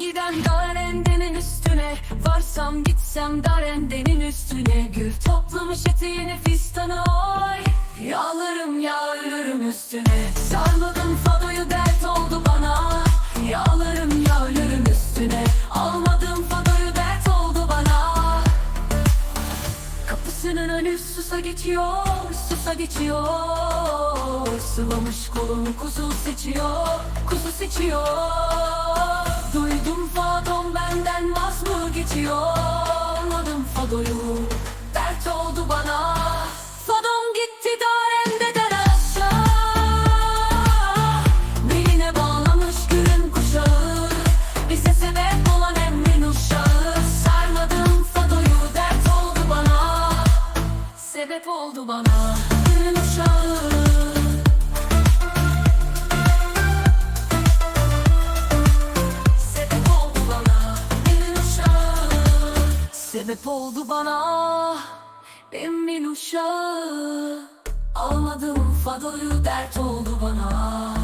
giden darendenin üstüne Varsam gitsem darendenin üstüne. Gül toplamış eteğini fistanı oy Yağlarım yağlarım üstüne. Sarmadım fadoyu dert oldu bana Yağlarım yağlarım üstüne. Almadım fadoyu dert oldu bana. Kapısının önü susa geçiyor, susa geçiyor. Sıvamış kolunu kuzu seçiyor, kuzu seçiyor Sebep oldu bana. Gülün uşağı Sebep oldu bana. Gülün uşağı Sebep oldu bana. Emrin uşağı Almadım Fado'yu dert oldu bana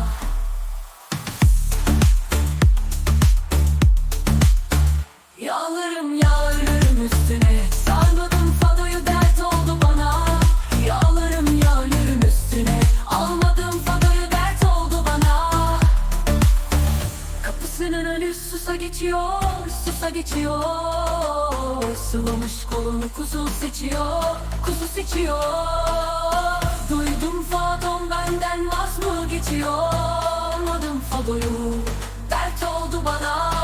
geçiyor Susa geçiyor. Sıvamış kolunu kuzu seçiyor Kuzu seçiyor. Duydum fadon benden vaz mı geçiyor? Almadım fadoyu Dert oldu bana